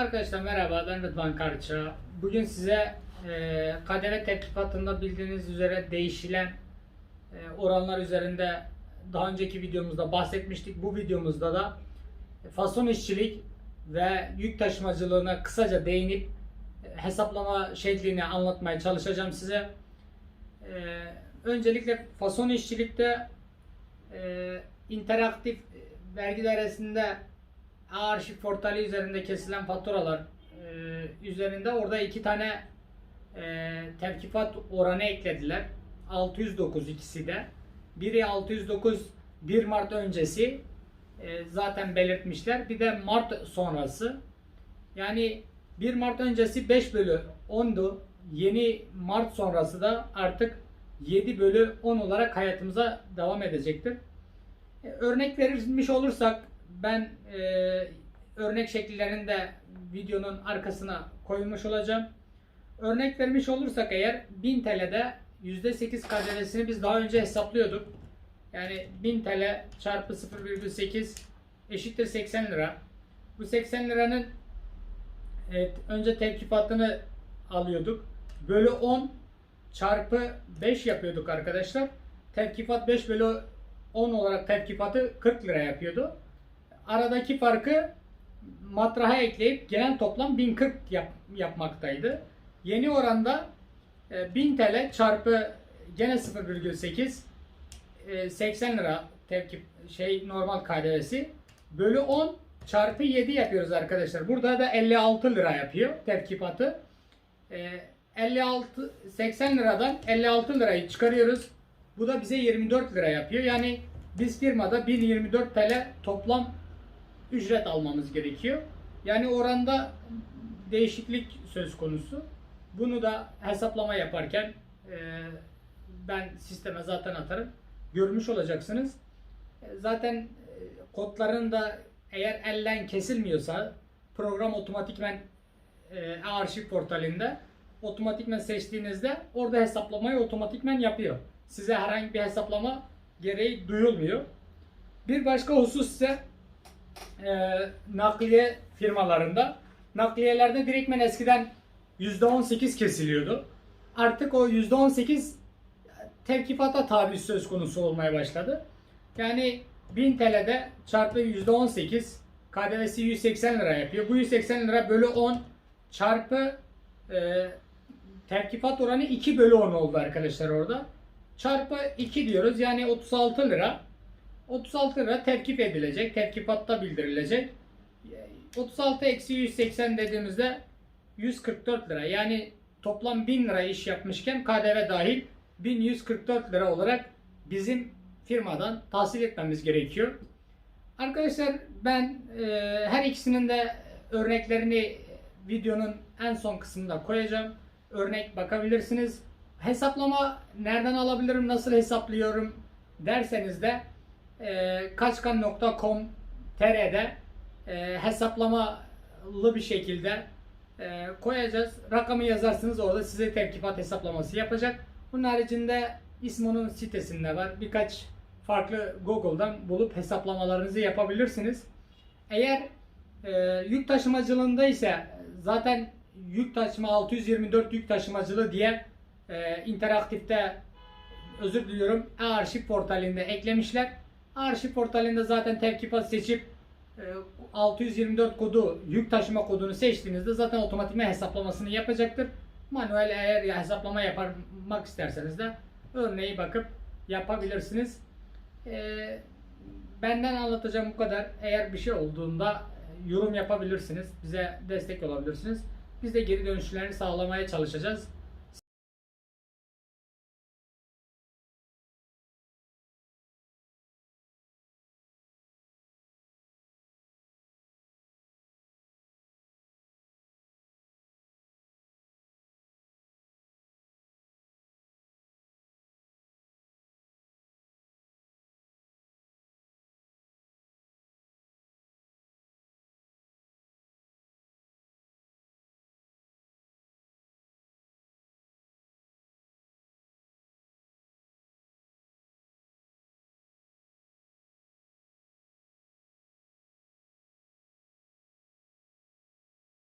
Arkadaşlar merhaba ben Rıdvan Karça. Bugün size e, KDV teklifat bildiğiniz üzere değişilen e, oranlar üzerinde daha önceki videomuzda bahsetmiştik. Bu videomuzda da fason işçilik ve yük taşımacılığına kısaca değinip e, hesaplama şeklini anlatmaya çalışacağım size. E, öncelikle fason işçilikte e, interaktif vergi dairesinde arşiv portali üzerinde kesilen faturalar e, üzerinde orada iki tane e, tevkifat oranı eklediler. 609 ikisi de. Biri 609 1 Mart öncesi e, zaten belirtmişler. Bir de Mart sonrası. Yani 1 Mart öncesi 5 bölü 10'du. Yeni Mart sonrası da artık 7 bölü 10 olarak hayatımıza devam edecektir. E, Örnek verilmiş olursak ben e, örnek şekillerini de videonun arkasına koymuş olacağım. Örnek vermiş olursak eğer 1000 TL'de %8 KDV'sini biz daha önce hesaplıyorduk. Yani 1000 TL çarpı 0,8 eşittir 80 lira. Bu 80 liranın evet, önce tevkifatını alıyorduk. Bölü 10 çarpı 5 yapıyorduk arkadaşlar. Tevkifat 5 bölü 10 olarak tevkifatı 40 lira yapıyordu. Aradaki farkı matraha ekleyip genel toplam 1040 yap, yapmaktaydı. Yeni oranda e, 1000 TL çarpı gene 0,8 e, 80 lira tevkif şey normal KDV'si bölü 10 çarpı 7 yapıyoruz arkadaşlar. Burada da 56 lira yapıyor tevkifatı. E, 56 80 liradan 56 lirayı çıkarıyoruz. Bu da bize 24 lira yapıyor. Yani biz firmada 1024 TL toplam ücret almamız gerekiyor. Yani oranda değişiklik söz konusu. Bunu da hesaplama yaparken e, ben sisteme zaten atarım. Görmüş olacaksınız. E, Zaten e, kodların da eğer elden kesilmiyorsa program otomatikmen e, arşiv portalinde otomatikmen seçtiğinizde orada hesaplamayı otomatikmen yapıyor. Size herhangi bir hesaplama gereği duyulmuyor. Bir başka husus ise e, nakliye firmalarında nakliyelerde direktmen eskiden %18 kesiliyordu. Artık o %18 tevkifata tabi söz konusu olmaya başladı. Yani 1000 TL'de çarpı %18 KDV'si 180 lira yapıyor. Bu 180 lira bölü 10 çarpı e, tevkifat oranı 2 bölü 10 oldu arkadaşlar orada. Çarpı 2 diyoruz yani 36 lira. 36 lira tevkif edilecek. Tevkifatta bildirilecek. 36 eksi 180 dediğimizde 144 lira. Yani toplam 1000 lira iş yapmışken KDV dahil 1144 lira olarak bizim firmadan tahsil etmemiz gerekiyor. Arkadaşlar ben e, her ikisinin de örneklerini videonun en son kısmında koyacağım. Örnek bakabilirsiniz. Hesaplama nereden alabilirim, nasıl hesaplıyorum derseniz de e, kaçkan.com.tr'de e, hesaplamalı bir şekilde e, koyacağız. Rakamı yazarsınız orada size tevkifat hesaplaması yapacak. Bunun haricinde İSMO'nun sitesinde var. Birkaç farklı Google'dan bulup hesaplamalarınızı yapabilirsiniz. Eğer e, yük taşımacılığında ise zaten yük taşıma 624 yük taşımacılığı diye e, interaktifte özür diliyorum e-arşiv portalinde eklemişler. Arşiv portalinde zaten tevkifat seçip e, 624 kodu yük taşıma kodunu seçtiğinizde zaten otomatikman hesaplamasını yapacaktır. Manuel eğer hesaplama yapmak isterseniz de örneği bakıp yapabilirsiniz. E, benden anlatacağım bu kadar. Eğer bir şey olduğunda e, yorum yapabilirsiniz. Bize destek olabilirsiniz. Biz de geri dönüşlerini sağlamaya çalışacağız.